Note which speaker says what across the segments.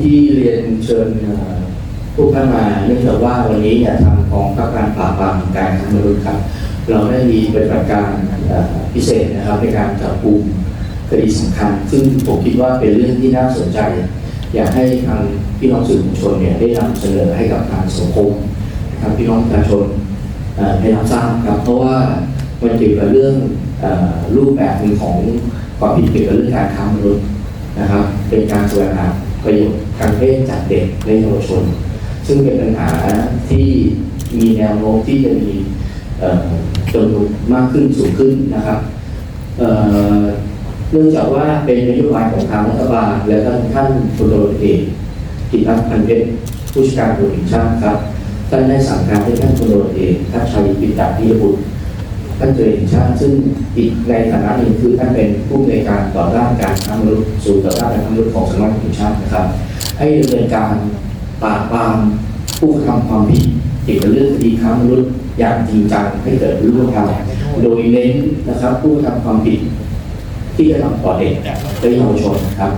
Speaker 1: ้ที่เรียนเชิญผู้ท่านมาเนื่องจากว่าวันนี้เนี่ยทางกองข้าการปราบปรามการค้ามนุษย์ครับ เราได้มีปฏิบัติการพิเศษนะครับในการจับกลุ่มคดีสำคัญ ซึ่งผมคิดว่าเป็นเรื่องที่น่าสนใจ อยากให้ทางพี่น้องสื่อมวลชนเนี่ยได้นำเสนอให้กับทางสังคมนะครับพี่น้องประชาชนได้รับทราบครับเพราะว่ามันเกี่ยวกับเรื่องอรูปแบบหนึ่งของความผิดเกี่ยวกับเรื่องการค้ามนุษย์นะครับ เป็นการแสวงหา ประโยชน์ทางเพศจากเด็กและเยาวชน ซึ่งเป็นปัญหาที่มีแนวโน้มที่จะมีจำนวนมากขึ้นสูงขึ้นนะครับเนื่องจากว่าเป็นนโยบายของทางรัฐบาลและท่านท่านพลตรเอกกิติพันเพชรผู้จัดการตำรวจแห่งชาติครับท่านได้สั่งการให้ท่านพลตรเอกทัชชัยปิตาพิยบุตร ท่านเจริญชาติซึ่งอีกในฐานะหนึ่งคือท่านเป็นผู้อำนการต่อด้านการค้ามนุษย์ศูนย์ต่อด้านการค้ามนุษย์ของสำนักงานแห่งชาตินะครับ ให้ดำเนินการปราบปรามผู้กระทำความผิดเกี่ยวกับเรื่องคดีค้ามนุษย์อย่างจริงจังให้เกิดรูปธรรมโดยเน้นนะครับผู้กระทำความผิดที่กระทำต่อเด็กและเยาวชนนะครับ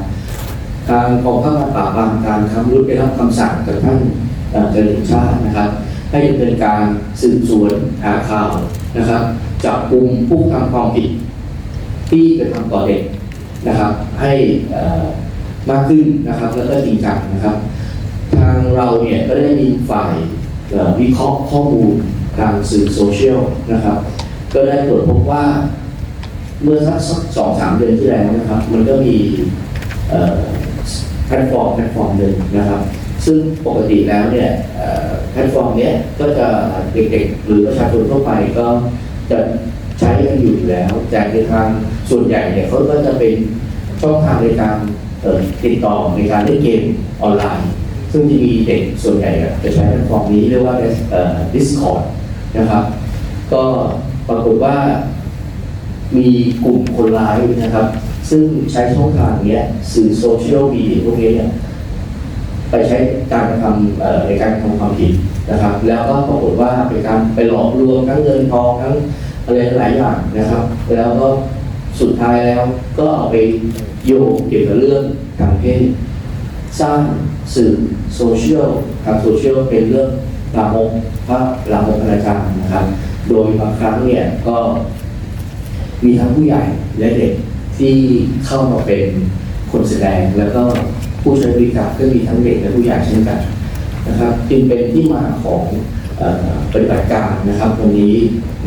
Speaker 1: ทางกองข้าปราบปรามการค้ามนุษย์ได้รับคำสั่งจากท่านเจริญชาตินะครับให้ดำเนินการสืบสวนหาข่าวนะครับ จับกลุ่มผู้ทำความผิด ที่กระทำต่อเด็กนะครับ ให้มากขึ้นนะครับ แล้วก็จริงจังนะครับ ทางเราเนี่ยก็ได้มีฝ่ายวิเคราะห์ข้อมูลทางสื่อโซเชียลนะครับ ก็ได้ตรวจพบว่าเมื่อสักสองสามเดือนที่แล้วนะครับ มันก็มีแพลตฟอร์มแพลตฟอร์มหนึ่งนะครับ ซึ่งปกติแล้วเนี่ยแพลตฟอร์มเนี้ยก็จะเด็กๆ หรือประชาชนทั่วไปก็ จะใช้กันอยู่แล้ว แต่ในทางส่วนใหญ่เนี่ยเขาก็จะเป็นช่องทางในการติดต่อในการเล่นเกมออนไลน์ ซึ่งจะมีเด็กส่วนใหญ่จะใช้แพลตฟอร์มนี้เรียกว่าเอ่อ Discord นะครับ ก็ปรากฏว่ามีกลุ่มคนร้ายนะครับ ซึ่งใช้ช่องทางเนี้ยสื่อโซเชียลมีเดียพวกนี้เนี่ย ไปใช้การทำในการทำความผิดนะครับ แล้วก็ปรากฏว่าเป็นการไปหลอกลวงทั้งเงินทองทั้งอะไรหลายอย่างนะครับ แล้วก็สุดท้ายแล้วก็เอาไปโยงเกี่ยวกับเรื่องทางเพศสร้างสื่อโซเชียลทางโซเชียลเป็นเรื่องลามกพระลามกอนาจารนะครับ โดยบางครั้งเนี่ยก็มีทั้งผู้ใหญ่และเด็กที่เข้ามาเป็นคนแสดงแล้วก็ ผู้ใช้บริการก็มีทั้งเด็กและผู้ใหญ่เช่นกันนะครับจึงเป็นที่มาของปฏิบัติการนะครับวันนี้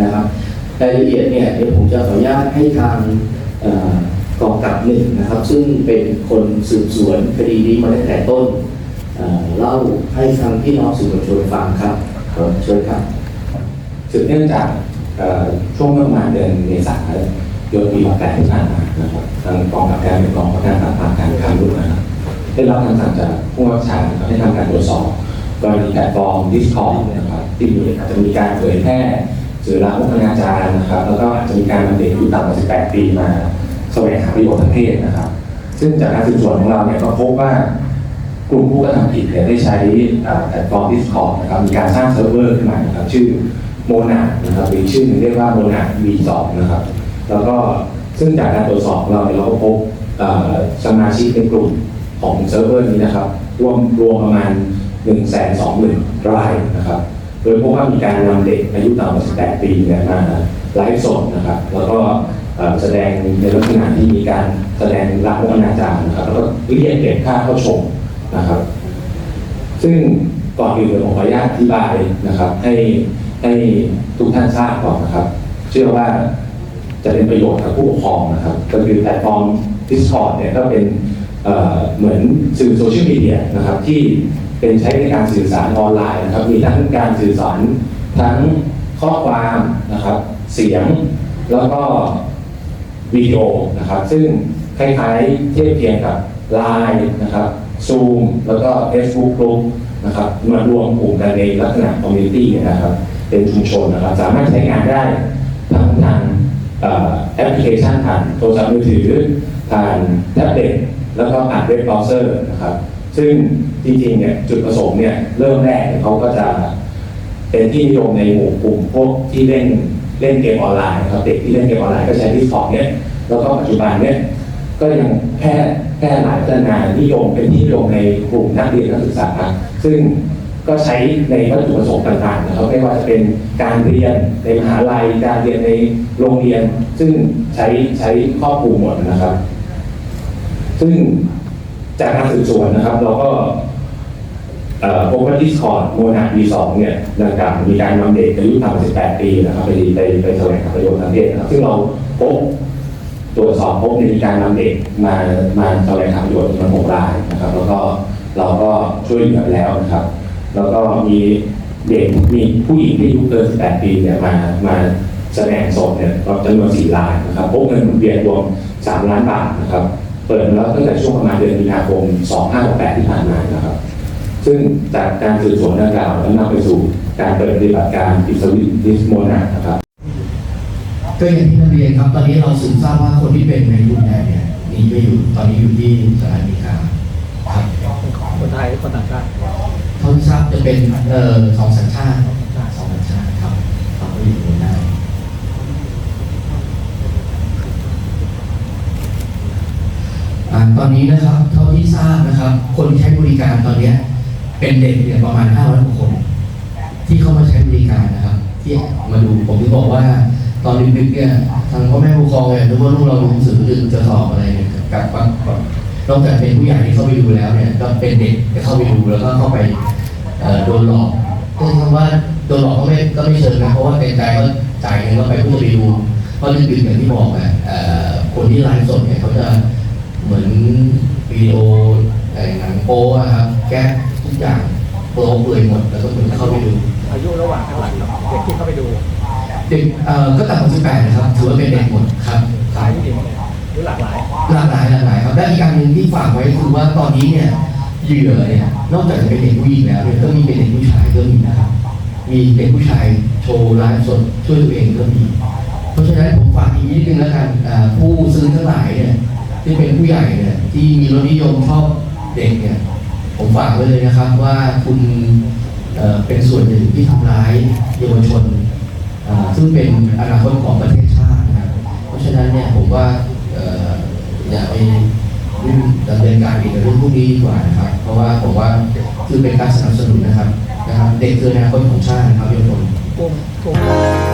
Speaker 1: นะครับรายละเอียดเนี่ยเดี๋ยวผมจะขออนุญาตให้ทางกองกับหนึ่งนะครับ ซึ่งเป็นคนสืบสวนคดีนี้มาตั้งแต่ต้นเล่าให้ทางพี่น้องสื่อมวลชนฟังครับขอเชิญครับ
Speaker 2: สืบเนื่องจากช่วงประมาณเดือนเมษายนโยนปี68ที่ผ่านมานะครับทางกองกับการเป็น ได้รับคำสั่งจากผู้ว่าการนะครับให้ทำการตรวจสอบกรณีแพลตฟอร์ม Discord นะครับที่มีอาจจะมีการเผยแพร่สื่อลามกอนาจารนะครับ แล้วก็อาจจะมีการนำเด็กอายุต่ำกว่า 18 ปีมาแสวงหาประโยชน์ทางเพศนะครับ ซึ่งจากการสืบสวนของเราเนี่ยก็พบว่ากลุ่มผู้กระทำผิดเนี่ยได้ใช้แพลตฟอร์ม Discord นะครับมีการสร้างเซิร์ฟเวอร์ขึ้นมานะครับชื่อโมนานะครับหรือชื่อหนึ่งเรียกว่าโมนา V2 นะครับ แล้วก็ซึ่งจากการตรวจสอบเราเนี่ยเราก็พบสมาชิกในกลุ่ม ของเซิร์ฟเวอร์นี้นะครับรวมรวมประมาณ 1 2 0 0 0 0 รายนะครับ โดยพบว่ามีการนำเด็กอายุต่ำกว่า18ปีเนี่ยมาไลฟ์สดนะครับ แล้วก็แสดงในลักษณะที่มีการแสดงละมุอนาจารนะครับแล้วก็เรียกเก็บค่าเข้าชมนะครับ ซึ่งก่อนอื่นเดี๋ยวผมขออนุญาตอธิบายนะครับ ให้ให้ทุกท่านทราบก่อนนะครับ เชื่อว่าจะเป็นประโยชน์กับผู้ปกครองนะครับ ก็คือแพลตฟอร์ม Discord เนี่ยก็เป็น เหมือนสื่อโซเชียลมีเดียนะครับที่เป็นใช้ในการสื่อสารออนไลน์นะครับมีทั้งการสื่อสารทั้งข้อความนะครับเสียงแล้วก็วิดีโอนะครับซึ่งคล้ายๆเทียบเคียงกับ Line นะครับ Zoom แล้วก็ Facebook Group นะครับมารวมกลุ่มกันในลักษณะคอมมูนิตี้นะครับเป็นชุมชนนะครับ สามารถใช้งานได้ทั้งทางแอปพลิเคชันผ่านโทรศัพท์มือถือผ่านแท็บเล็ต แล้วก็ผ่านเว็บเบราว์เซอร์นะครับ ซึ่งจริงๆเนี่ยจุดประสงค์เนี่ยเริ่มแรกเขาก็จะเป็นที่นิยมในหมู่กลุ่มพวกที่เล่นเล่นเกมออนไลน์ครับเด็กที่เล่นเกมออนไลน์ก็ใช้ดิสคอร์เนี่ยแล้วก็ปัจจุบันเนี่ยก็ยังแค่แค่หลายพัฒนานิยมเป็นที่นิยมในกลุ่มนักเรียนนักศึกษา ซึ่งก็ใช้ในวัตถุประสงค์ต่างๆนะครับไม่ว่าจะเป็นการเรียนในมหาลัยการเรียนในโรงเรียน ซึ่งใช้ใช้ครอบคลุมหมดนะครับ ซึ่งจากการสืบสวนนะครับ เราก็เอ่อพบว่าดิสคอร์ดโมนาปีสองเนี่ยดังกล่าวมีการนำเด็กอายุต่ำกว่า18 ปีนะครับไปไปไปแสวงหาประโยชน์ทางเพศนะครับ ซึ่งเราพบตรวจสอบพบในมีการนำเด็กมามาแสวงหาประโยชน์จำนวนหกรายนะครับ แล้วก็เราก็ช่วยเหลือแล้วนะครับ แล้วก็มีเด็กมีผู้หญิงที่อายุเกิน 18 ปีเนี่ยมามาแสดงสดเนี่ยเราจำนวน4รายนะครับพบเงินเวียนรวม3ล้านบาทนะครับ เปิดมาแล้วตั้งแต่ช่วงประมาณเดือนมีนาคม 2568 ที่ผ่านมานะครับ ซึ่งจากการสืบสวนดังกล่าวแล้วนำไปสู่การเปิดปฏิบัติการปิดสวิตช์ดิสโมนานะครับ
Speaker 1: ก็อย่างที่นำเรียนครับ ตอนนี้เราสืบทราบว่าคนที่เป็นในรุ่นแรกเนี่ยหนีไปอยู่ตอนนี้อยู่ที่สหรัฐอเมริกาครับ
Speaker 3: คนไทยหรือคนต่างชาติ
Speaker 1: เท่าที่ทราบจะเป็นเอ่อสองสัญชาติสองสัญชาติครับเขาก็อยู่ในนั้นได้อ่า ตอนนี้นะครับ เท่าที่ทราบนะครับ คนใช้บริการตอนเนี้ยเป็นเด็กเนี่ยประมาณ500กว่าคน ที่เข้ามาใช้บริการนะครับ ที่มาดูผมที่บอกว่า ตอนดึกๆเนี่ยทางพ่อแม่ผู้ปกครองเนี่ยนึกว่าลูกเราหนังสือดึกจะสอบอะไรเนี่ยกลับบ้านก่อนนอกจากเป็นผู้ใหญ่ที่เข้าไปดูแล้วเนี่ยก็เป็นเด็กที่เข้าไปดูแล้วก็เข้าไปโดนหลอกก็คำว่าโดนหลอกก็ไม่ก็ไม่เชิงนะเพราะว่าเต็มใจก็จ่ายเงินเข้าไปเพื่อไปดูเพราะดึกๆอย่างที่บอกอะเอ่อคนที่ไลฟ์สดเนี่ยเขาจะ เหมือนวิดีโอเอ่อหนังโป๊อะครับ แก้ทุกอย่างโป๊เปลือยหมดแล้วก็เหมือนเข้าไปดู
Speaker 3: อายุระหว่างเท่าไหร่ครับเด็กที่เข้าไปดู
Speaker 1: เด็กเอ่อก็ต่ำกว่า18นะครับถือว่าเป็นเด็กหมดครับค
Speaker 3: ชา
Speaker 1: รั
Speaker 3: ย
Speaker 1: บ
Speaker 3: ผู้หญิงหรือหลากหลาย
Speaker 1: หลากหลายหลากหลายครับและอีกการหนึ่งที่ฝากไว้คือว่าตอนนี้เนี่ยเหยื่อเนี่ยนอกจากจะเป็นเด็กผู้หญิงแล้วเนี่ยก็มีเป็นเด็กผู้ชายก็มีนะครับมีเด็กผู้ชายโชว์ไลฟ์สดช่วยตัวเองก็มี เพราะฉะนั้นผมฝากอีกนิดนึงแล้วกันอ่าผู้ซื้อทั้งหลายเนี่ย ที่เป็นผู้ใหญ่เนี่ยที่มีรสนิยมชอบเด็กเนี่ยผมฝากไว้เลยนะครับว่าคุณเเป็นส่วนหนึ่งที่ทำร้ายเยาวชน ซึ่งเป็นอนาคตของประเทศชาตินะครับเพราะฉะนั้นเนี่ยผมว่าออย่าไปดำเนินการเกี่ยวกับเรื่องพวกนี้ดีกว่านะครับ เพราะว่าผมว่าคือเป็นการสนับสนุนนะครับนะครับ เด็กคืออนาคตของชาตินะครับเยาวชน
Speaker 3: กลุ่มกลุ่ม